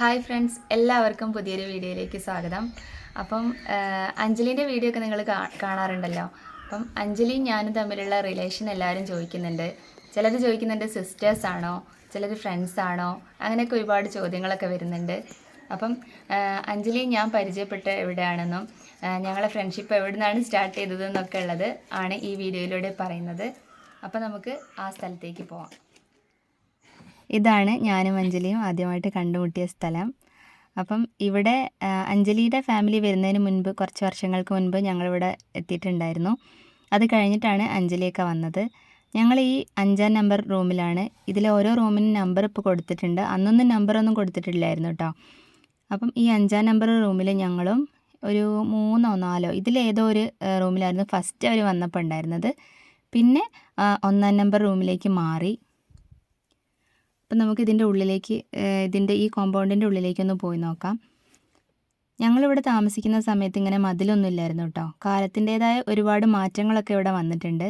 Hi friends എല്ലാവർക്കും പുതിയൊരു വീഡിയോയിലേക്ക് സ്വാഗതം. അപ്പം അഞ്ജലിന്റെ വീഡിയോ ഒക്കെ നിങ്ങൾ കാണാറുണ്ടല്ലോ. അപ്പം അഞ്ജലിയും ഞാനും തമ്മിലുള്ള റിലേഷൻ എല്ലാവരും ചോദിക്കുന്നുണ്ട്. ചിലർ ചോദിക്കുന്നുണ്ട് സിസ്റ്റേഴ്സ് ആണോ? ചിലർ ഫ്രണ്ട്സ് ആണോ? അങ്ങനെയൊക്കെ ഒരുപാട് ചോദ്യങ്ങളൊക്കെ വരുന്നുണ്ട്. അപ്പം അഞ്ജലി ഞാൻ പരിചയപ്പെട്ട് എവിടെയാണെന്നും ഞങ്ങളെ ഫ്രണ്ട്ഷിപ്പ് എവിടെ നിന്നാണ് സ്റ്റാർട്ട് ചെയ്തതെന്നൊക്കെ ഉള്ളത് ആണ് ഈ വീഡിയോയിലൂടെ പറയുന്നത്. അപ്പം നമുക്ക് ആ സ്ഥലത്തേക്ക് പോവാം. ഇതാണ് ഞാനും അഞ്ജലിയും ആദ്യമായിട്ട് കണ്ടുമുട്ടിയ സ്ഥലം. അപ്പം ഇവിടെ അഞ്ജലിയുടെ ഫാമിലി വരുന്നതിന് മുൻപ് കുറച്ച് വർഷങ്ങൾക്ക് മുൻപ് ഞങ്ങളിവിടെ എത്തിയിട്ടുണ്ടായിരുന്നു. അത് കഴിഞ്ഞിട്ടാണ് അഞ്ജലിയൊക്കെ വന്നത്. ഞങ്ങൾ ഈ അഞ്ചാം നമ്പർ റൂമിലാണ്. ഇതിലെ ഓരോ റൂമിനും നമ്പർ ഇപ്പോൾ കൊടുത്തിട്ടുണ്ട്. അന്നൊന്നും നമ്പറൊന്നും കൊടുത്തിട്ടില്ലായിരുന്നു കേട്ടോ. അപ്പം ഈ അഞ്ചാം നമ്പർ റൂമിൽ ഞങ്ങളും ഒരു മൂന്നോ നാലോ ഇതിലേതോ ഒരു റൂമിലായിരുന്നു ഫസ്റ്റ് അവർ വന്നപ്പോൾ ഉണ്ടായിരുന്നത്. പിന്നെ ഒന്നാം നമ്പർ റൂമിലേക്ക് മാറി. അപ്പം നമുക്ക് ഇതിന്റെ ഉള്ളിലേക്ക് ഇതിന്റെ ഈ കോമ്പൗണ്ടിന്റെ ഉള്ളിലേക്കൊന്ന് പോയി നോക്കാം. ഞങ്ങളിവിടെ താമസിക്കുന്ന സമയത്ത് ഇങ്ങനെ മതിലൊന്നും ഇല്ലായിരുന്നു കേട്ടോ. കാലത്തിന്റേതായ ഒരുപാട് മാറ്റങ്ങളൊക്കെ ഇവിടെ വന്നിട്ടുണ്ട്.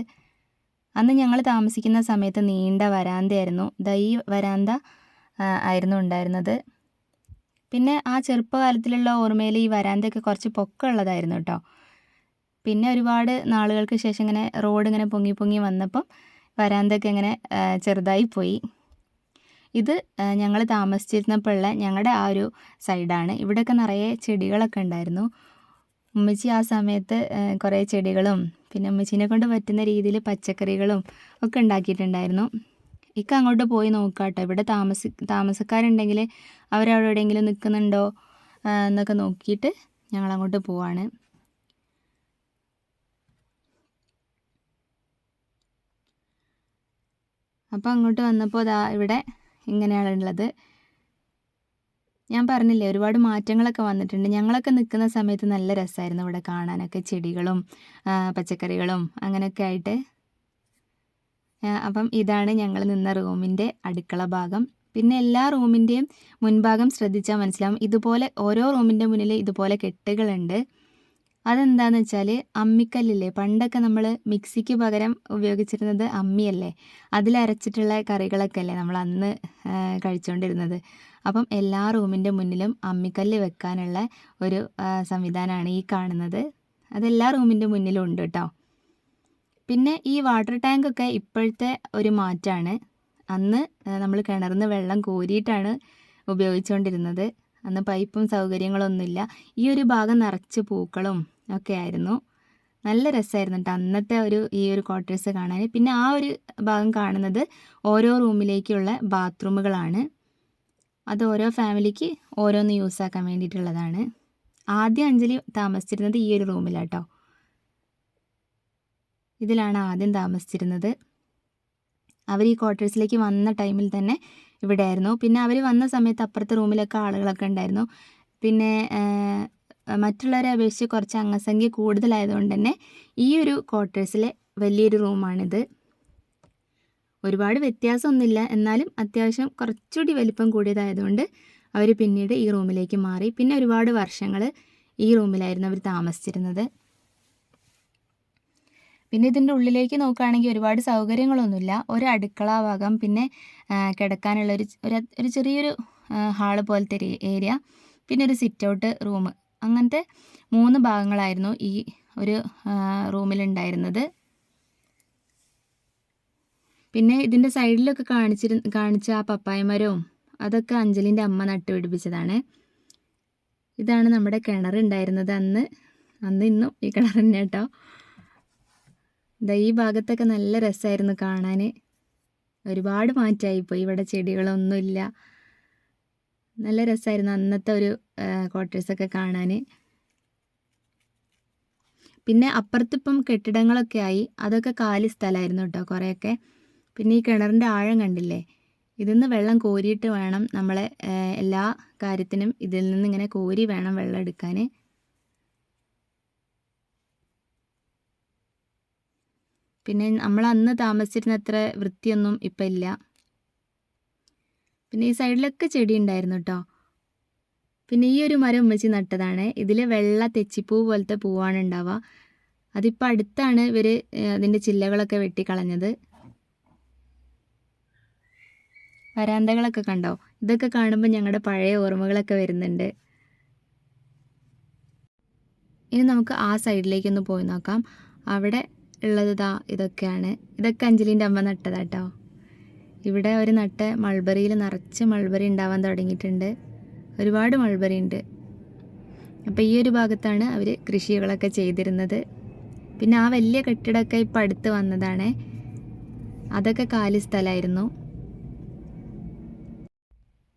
അന്ന് ഞങ്ങൾ താമസിക്കുന്ന സമയത്ത് നീണ്ട വരാന്തയായിരുന്നു. ദൈ വരാന്ത ആയിരുന്നു ഉണ്ടായിരുന്നത്. പിന്നെ ആ ചെറുപ്പകാലത്തിലുള്ള ഓർമ്മയിൽ ഈ വരാന്തയൊക്കെ കുറച്ച് പൊക്കമുള്ളതായിരുന്നു കേട്ടോ. പിന്നെ ഒരുപാട് നാളുകൾക്ക് ശേഷം ഇങ്ങനെ റോഡ് ഇങ്ങനെ പൊങ്ങി പൊങ്ങി വന്നപ്പം വരാന്തയൊക്കെ ഇങ്ങനെ ചെറുതായി പോയി. ഇത് ഞങ്ങൾ താമസിച്ചിരുന്നപ്പോഴുള്ള ഞങ്ങളുടെ ആ ഒരു സൈഡാണ്. ഇവിടെയൊക്കെ നിറയെ ചെടികളൊക്കെ ഉണ്ടായിരുന്നു. ഉമ്മച്ചി ആ സമയത്ത് കുറേ ചെടികളും പിന്നെ ഉമ്മച്ചീനെ കൊണ്ട് പറ്റുന്ന രീതിയിൽ പച്ചക്കറികളും ഒക്കെ ഉണ്ടാക്കിയിട്ടുണ്ടായിരുന്നു. ഇക്ക അങ്ങോട്ട് പോയി നോക്കാം കേട്ടോ ഇവിടെ താമസ താമസക്കാരുണ്ടെങ്കിൽ അവരവിടെ എവിടെയെങ്കിലും നിൽക്കുന്നുണ്ടോ എന്നൊക്കെ നോക്കിയിട്ട് ഞങ്ങൾ അങ്ങോട്ട് പോവാണ്. അപ്പോൾ അങ്ങോട്ട് വന്നപ്പോൾ ദാ ഇവിടെ ഇങ്ങനെയാണുള്ളത്. ഞാൻ പറഞ്ഞില്ലേ ഒരുപാട് മാറ്റങ്ങളൊക്കെ വന്നിട്ടുണ്ട്. ഞങ്ങളൊക്കെ നിൽക്കുന്ന സമയത്ത് നല്ല രസമായിരുന്നു ഇവിടെ കാണാനൊക്കെ. ചെടികളും പച്ചക്കറികളും അങ്ങനെയൊക്കെ ആയിട്ട്. അപ്പം ഇതാണ് ഞങ്ങൾ നിന്ന റൂമിന്റെ അടുക്കള ഭാഗം. പിന്നെ എല്ലാ റൂമിന്റെയും മുൻഭാഗം ശ്രദ്ധിച്ചാൽ മനസ്സിലാവും. ഇതുപോലെ ഓരോ റൂമിന്റെ മുന്നിൽ ഇതുപോലെ കെട്ടുകളുണ്ട്. അതെന്താന്ന് വെച്ചാൽ അമ്മിക്കല്ലില്ലേ പണ്ടൊക്കെ നമ്മൾ മിക്സിക്ക് പകരം ഉപയോഗിച്ചിരുന്നത് അമ്മിയല്ലേ? അതിലരച്ചിട്ടുള്ള കറികളൊക്കെ അല്ലേ നമ്മൾ അന്ന് കഴിച്ചുകൊണ്ടിരുന്നത് അപ്പം എല്ലാ റൂമിന്റെ മുന്നിലും അമ്മിക്കല്ല് വെക്കാനുള്ള ഒരു സംവിധാനമാണ് ഈ കാണുന്നത്. അതെല്ലാ റൂമിന്റെ മുന്നിലും ഉണ്ട് കേട്ടോ പിന്നെ ഈ വാട്ടർ ടാങ്കൊക്കെ ഇപ്പോഴത്തെ ഒരു മാറ്റമാണ് അന്ന് നമ്മൾ കിണറിൽ നിന്ന് വെള്ളം കോരിയിട്ടാണ് ഉപയോഗിച്ചുകൊണ്ടിരുന്നത് അന്ന് പൈപ്പും സൗകര്യങ്ങളൊന്നുമില്ല. ഈ ഒരു ഭാഗം നിറച്ച് പൂക്കളും ഒക്കെ ആയിരുന്നു. നല്ല രസമായിരുന്നു കേട്ടോ അന്നത്തെ ഒരു ഈ ഒരു ക്വാർട്ടേഴ്സ് കാണാൻ പിന്നെ ആ ഒരു ഭാഗം കാണുന്നത് ഓരോ റൂമിലേക്കുള്ള ബാത്റൂമുകളാണ്. അത് ഓരോ ഫാമിലിക്ക് ഓരോന്ന് യൂസ് ആക്കാൻ വേണ്ടിയിട്ടുള്ളതാണ്. ആദ്യം അഞ്ജലി താമസിച്ചിരുന്നത് ഈ ഒരു റൂമിലാട്ടോ ഇതിലാണ് ആദ്യം താമസിച്ചിരുന്നത്. അവർ ഈ ക്വാർട്ടേഴ്സിലേക്ക് വന്ന ടൈമിൽ തന്നെ ഇവിടെ ആയിരുന്നു പിന്നെ അവർ വന്ന സമയത്ത് അപ്പുറത്തെ റൂമിലൊക്കെ ആളുകളൊക്കെ ഉണ്ടായിരുന്നു. പിന്നെ മറ്റുള്ളവരെ അപേക്ഷിച്ച് കുറച്ച് അംഗസംഖ്യ കൂടുതലായതുകൊണ്ട് തന്നെ ഈ ഒരു ക്വാർട്ടേഴ്സിലെ വലിയൊരു റൂമാണിത്. ഒരുപാട് വ്യത്യാസമൊന്നുമില്ല. എന്നാലും അത്യാവശ്യം കുറച്ചുകൂടി വലിപ്പം കൂടിയതായതുകൊണ്ട് അവർ പിന്നീട് ഈ റൂമിലേക്ക് മാറി. പിന്നെ ഒരുപാട് വർഷങ്ങൾ ഈ റൂമിലായിരുന്നു അവർ താമസിച്ചിരുന്നത്. പിന്നെ ഇതിന്റെ ഉള്ളിലേക്ക് നോക്കുകയാണെങ്കിൽ ഒരുപാട് സൗകര്യങ്ങളൊന്നുമില്ല. ഒരു അടുക്കള ഭാഗം പിന്നെ കിടക്കാനുള്ള ഒരു ഒരു ചെറിയൊരു ഹാൾ പോലത്തെ ഏരിയ പിന്നെ ഒരു സിറ്റ് ഔട്ട് റൂം അങ്ങനത്തെ മൂന്ന് ഭാഗങ്ങളായിരുന്നു ഈ ഒരു റൂമിലുണ്ടായിരുന്നത്. പിന്നെ ഇതിന്റെ സൈഡിലൊക്കെ കാണിച്ചിരു കാണിച്ച ആ പപ്പായ മരവും അതൊക്കെ അഞ്ജലിന്റെ അമ്മ നട്ടുപിടിപ്പിച്ചതാണ്. ഇതാണ് നമ്മുടെ കിണറുണ്ടായിരുന്നത് അന്ന്. അന്ന് ഇന്നും ഈ കിണർ തന്നെ കേട്ടോ ദാ ഈ ഭാഗത്തൊക്കെ നല്ല രസമായിരുന്നു കാണാൻ ഒരുപാട് മാറ്റമായിപ്പോയി ഇവിടെ ചെടികളൊന്നുമില്ല. നല്ല രസമായിരുന്നു അന്നത്തെ ഒരു ക്വാർട്ടേഴ്സൊക്കെ കാണാൻ പിന്നെ അപ്പുറത്തിപ്പം കെട്ടിടങ്ങളൊക്കെ ആയി. അതൊക്കെ കാലി സ്ഥലമായിരുന്നു കേട്ടോ കുറേയൊക്കെ. പിന്നെ ഈ കിണറിന്റെ ആഴം കണ്ടില്ലേ? ഇതിൽ നിന്ന് വെള്ളം കോരിയിട്ട് വേണം നമ്മളെ എല്ലാ കാര്യത്തിനും ഇതിൽ നിന്ന് ഇങ്ങനെ കോരി വേണം വെള്ളം എടുക്കാൻ പിന്നെ നമ്മൾ അന്ന് താമസിച്ചിരുന്ന അത്ര വൃത്തിയൊന്നും ഇപ്പം ഇല്ല. പിന്നെ ഈ സൈഡിലൊക്കെ ചെടി ഉണ്ടായിരുന്നു കേട്ടോ പിന്നെ ഈ ഒരു മരം ഉമ്മച്ചി നട്ടതാണ്. ഇതിൽ വെള്ള തെച്ചിപ്പൂ പോലത്തെ പൂവാണ് ഉണ്ടാവുക. അതിപ്പോൾ അടുത്താണ് ഇവർ അതിന്റെ ചില്ലകളൊക്കെ വെട്ടിക്കളഞ്ഞത് വരാന്തകളൊക്കെ കണ്ടോ? ഇതൊക്കെ കാണുമ്പോൾ ഞങ്ങളുടെ പഴയ ഓർമ്മകളൊക്കെ വരുന്നുണ്ട്. ഇനി നമുക്ക് ആ സൈഡിലേക്കൊന്ന് പോയി നോക്കാം. അവിടെ ഉള്ളത് ഇതാ ഇതൊക്കെയാണ്. ഇതൊക്കെ അഞ്ജലിന്റെ അമ്മ നട്ടതാ കേട്ടോ ഇവിടെ ഒരു നട്ട മൾബറിയിൽ നിറച്ച് മൾബറി ഉണ്ടാവാൻ തുടങ്ങിയിട്ടുണ്ട്. ഒരുപാട് മൾബറി ഉണ്ട്. അപ്പോൾ ഈ ഒരു ഭാഗത്താണ് അവർ കൃഷികളൊക്കെ ചെയ്തിരുന്നത്. പിന്നെ ആ വലിയ കെട്ടിടമൊക്കെ ഇപ്പം അടുത്ത് വന്നതാണ്. അതൊക്കെ കാലി സ്ഥലമായിരുന്നു.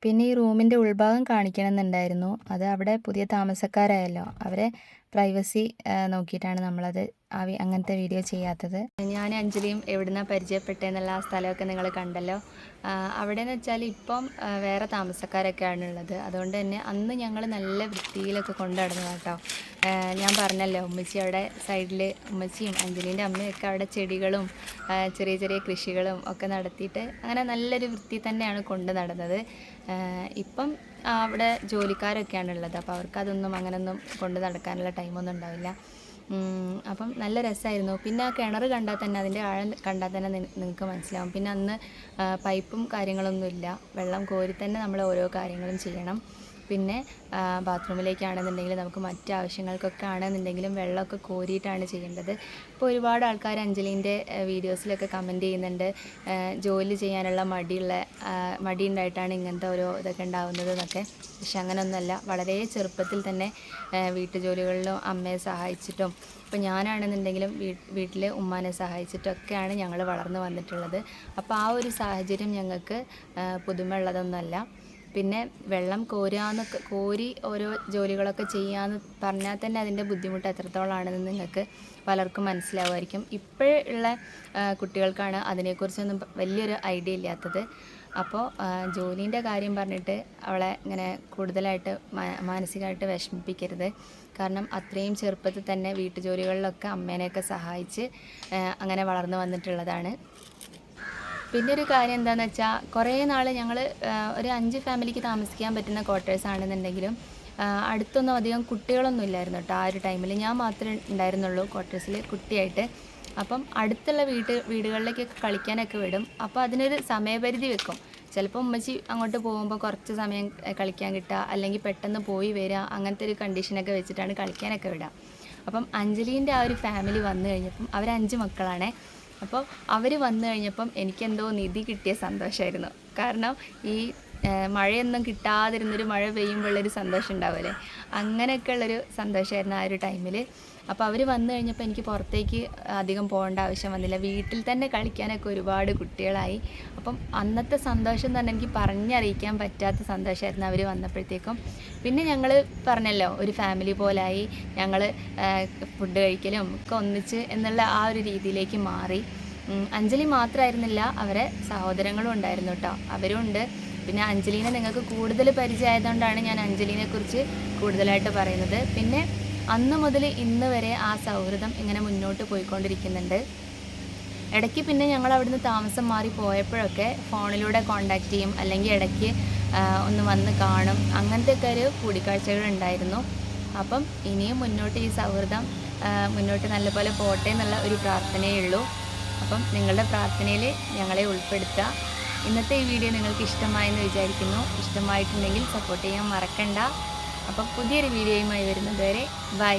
പിന്നെ ഈ റൂമിന്റെ ഉൾഭാഗം കാണിക്കണമെന്നുണ്ടായിരുന്നു. അത് അവിടെ പുതിയ താമസക്കാരായല്ലോ. അവരെ പ്രൈവസി നോക്കിയിട്ടാണ് നമ്മളത് ആ അങ്ങനത്തെ വീഡിയോ ചെയ്യാത്തത്. ഞാൻ അഞ്ജലിയും എവിടുന്നാണ് പരിചയപ്പെട്ടതെന്നുള്ള ആ സ്ഥലമൊക്കെ നിങ്ങൾ കണ്ടല്ലോ. അവിടെ എന്ന് വെച്ചാൽ ഇപ്പം വേറെ താമസക്കാരൊക്കെയാണ് ഉള്ളത് അതുകൊണ്ട് തന്നെ അന്ന് ഞങ്ങൾ നല്ല വൃത്തിയിലൊക്കെ കൊണ്ടു നടന്നു കേട്ടോ ഞാൻ പറഞ്ഞല്ലോ ഉമ്മച്ചി അവിടെ സൈഡിൽ ഉമ്മച്ചിയും അഞ്ജലീന്റെ അമ്മയൊക്കെ അവിടെ ചെടികളും ചെറിയ ചെറിയ കൃഷികളും ഒക്കെ നടത്തിയിട്ട് അങ്ങനെ നല്ലൊരു വൃത്തി തന്നെയാണ് കൊണ്ട് നടന്നത്. ഇപ്പം അവിടെ ജോലിക്കാരൊക്കെയാണ് ഉള്ളത് അപ്പോൾ അവർക്ക് അതൊന്നും അങ്ങനെയൊന്നും കൊണ്ട് നടക്കാനുള്ള ടൈമൊന്നും ഉണ്ടാവില്ല. അപ്പം നല്ല രസമായിരുന്നു പിന്നെ ആ കിണർ കണ്ടാൽ തന്നെ അതിന്റെ ആഴം കണ്ടാൽ തന്നെ നിങ്ങൾക്ക് മനസ്സിലാവും. പിന്നെ അന്ന് പൈപ്പും കാര്യങ്ങളൊന്നുമില്ല. വെള്ളം കോരി തന്നെ നമ്മൾ ഓരോ കാര്യങ്ങളും ചെയ്യണം. പിന്നെ ബാത്റൂമിലേക്കാണെന്നുണ്ടെങ്കിൽ നമുക്ക് മറ്റ് ആവശ്യങ്ങൾക്കൊക്കെ ആണെന്നുണ്ടെങ്കിലും വെള്ളമൊക്കെ കോരിയിട്ടാണ് ചെയ്യേണ്ടത്. ഇപ്പോൾ ഒരുപാട് ആൾക്കാർ അഞ്ജലീന്റെ വീഡിയോസിലൊക്കെ കമന്റ് ചെയ്യുന്നുണ്ട്. ജോലി ചെയ്യാനുള്ള മടിയുള്ള മടി ഉണ്ടായിട്ടാണ് ഇങ്ങനത്തെ ഓരോ ഇതൊക്കെ ഉണ്ടാവുന്നത് എന്നൊക്കെ പക്ഷെ അങ്ങനെയൊന്നുമല്ല വളരെ ചെറുപ്പത്തിൽ തന്നെ വീട്ടുജോലികളിലും അമ്മയെ സഹായിച്ചിട്ടും ഇപ്പോൾ ഞാനാണെന്നുണ്ടെങ്കിലും വീട്ടിൽ ഉമ്മാനെ സഹായിച്ചിട്ടൊക്കെയാണ് ഞങ്ങൾ വളർന്നു വന്നിട്ടുള്ളത്. അപ്പോൾ ആ ഒരു സാഹചര്യം ഞങ്ങൾക്ക് പുതുമയുള്ളതൊന്നുമല്ല. പിന്നെ വെള്ളം കോരുകയെന്നൊക്കെ കോരി ഓരോ ജോലികളൊക്കെ ചെയ്യാന്ന് പറഞ്ഞാൽ തന്നെ അതിന്റെ ബുദ്ധിമുട്ട് എത്രത്തോളാണെന്ന് നിങ്ങൾക്ക് പലർക്കും മനസ്സിലാവുമായിരിക്കും. ഇപ്പോഴുള്ള കുട്ടികൾക്കാണ് അതിനെക്കുറിച്ചൊന്നും വലിയൊരു ഐഡിയ ഇല്ലാത്തത്. അപ്പോൾ ജോലീന്റെ കാര്യം പറഞ്ഞിട്ട് അവളെ ഇങ്ങനെ കൂടുതലായിട്ട് മാനസികമായിട്ട് വിഷമിപ്പിക്കരുത്. കാരണം അത്രയും ചെറുപ്പത്തിൽ തന്നെ വീട്ടുജോലികളിലൊക്കെ അമ്മേനെയൊക്കെ സഹായിച്ച് അങ്ങനെ വളർന്നു വന്നിട്ടുള്ളതാണ്. പിന്നെ ഒരു കാര്യം എന്താണെന്ന് വെച്ചാൽ കുറേ നാൾ ഞങ്ങൾ ഒരു അഞ്ച് ഫാമിലിക്ക് താമസിക്കാൻ പറ്റുന്ന ക്വാർട്ടേഴ്സ് ആണെന്നുണ്ടെങ്കിലും അടുത്തൊന്നും അധികം കുട്ടികളൊന്നും ഇല്ലായിരുന്നു കേട്ടോ ആ ഒരു ടൈമിൽ ഞാൻ മാത്രമേ ഉണ്ടായിരുന്നുള്ളൂ ക്വാർട്ടേഴ്സിൽ കുട്ടിയായിട്ട്. അപ്പം അടുത്തുള്ള വീട്ട് വീടുകളിലേക്കൊക്കെ കളിക്കാനൊക്കെ വിടും. അപ്പോൾ അതിനൊരു സമയപരിധി വെക്കും. ചിലപ്പോൾ ഉമ്മച്ചി അങ്ങോട്ട് പോകുമ്പോൾ കുറച്ച് സമയം കളിക്കാൻ കിട്ടുക അല്ലെങ്കിൽ പെട്ടെന്ന് പോയി വരിക അങ്ങനത്തെ ഒരു കണ്ടീഷനൊക്കെ വെച്ചിട്ടാണ് കളിക്കാനൊക്കെ വിടുക അപ്പം അഞ്ജലീന്റെ ആ ഒരു ഫാമിലി വന്നു കഴിഞ്ഞപ്പം അവർ അഞ്ച് മക്കളാണേ. അപ്പോൾ അവർ വന്നു കഴിഞ്ഞപ്പം എനിക്കെന്തോ നിധി കിട്ടിയ സന്തോഷമായിരുന്നു കാരണം ഈ മഴയൊന്നും കിട്ടാതിരുന്നൊരു മഴ പെയ്യുമ്പോഴുള്ളൊരു സന്തോഷം ഉണ്ടാവില്ലേ അങ്ങനെയൊക്കെ ഉള്ളൊരു സന്തോഷമായിരുന്നു ആ ഒരു ടൈമിൽ അപ്പോൾ അവർ വന്നു കഴിഞ്ഞപ്പോൾ എനിക്ക് പുറത്തേക്ക് അധികം പോകേണ്ട ആവശ്യം വന്നില്ല. വീട്ടിൽ തന്നെ കളിക്കാനൊക്കെ ഒരുപാട് കുട്ടികളായി. അപ്പം അന്നത്തെ സന്തോഷം തന്നെ എനിക്ക് പറഞ്ഞറിയിക്കാൻ പറ്റാത്ത സന്തോഷമായിരുന്നു അവർ വന്നപ്പോഴത്തേക്കും. പിന്നെ ഞങ്ങൾ പറഞ്ഞല്ലോ ഒരു ഫാമിലി പോലായി. ഞങ്ങൾ ഫുഡ് കഴിക്കലും ഒക്കെ ഒന്നിച്ച് എന്നുള്ള ആ ഒരു രീതിയിലേക്ക് മാറി. അഞ്ജലി മാത്രമായിരുന്നില്ല അവരെ സഹോദരങ്ങളും ഉണ്ടായിരുന്നു കേട്ടോ. അവരും ഉണ്ട്. പിന്നെ അഞ്ജലീനെ നിങ്ങൾക്ക് കൂടുതൽ പരിചയമായതുകൊണ്ടാണ് ഞാൻ അഞ്ജലീനെ കുറിച്ച് കൂടുതലായിട്ട് പറയുന്നത്. പിന്നെ അന്ന് മുതൽ ഇന്ന് വരെ ആ സൗഹൃദം ഇങ്ങനെ മുന്നോട്ട് പോയിക്കൊണ്ടിരിക്കുന്നുണ്ട്. ഇടയ്ക്ക് പിന്നെ ഞങ്ങൾ അവിടുന്ന് താമസം മാറി പോയപ്പോഴൊക്കെ ഫോണിലൂടെ കോണ്ടാക്ട് ചെയ്യും അല്ലെങ്കിൽ ഇടയ്ക്ക് ഒന്ന് വന്ന് കാണും. അങ്ങനത്തെ ഒക്കെ ഒരു കൂടിക്കാഴ്ചകൾ ഉണ്ടായിരുന്നു. അപ്പം ഇനിയും മുന്നോട്ട് ഈ സൗഹൃദം മുന്നോട്ട് നല്ലപോലെ പോട്ടെ എന്നുള്ള ഒരു പ്രാർത്ഥനയേ ഉള്ളൂ. അപ്പം നിങ്ങളുടെ പ്രാർത്ഥനയിൽ ഞങ്ങളെ ഉൾപ്പെടുത്തുക. ഇന്നത്തെ ഈ വീഡിയോ നിങ്ങൾക്ക് ഇഷ്ടമായെന്ന് വിചാരിക്കുന്നു. ഇഷ്ടമായിട്ടുണ്ടെങ്കിൽ സപ്പോർട്ട് ചെയ്യാൻ മറക്കണ്ട. അപ്പം പുതിയൊരു വീഡിയോയുമായി വരുന്നത് വരെ ബൈ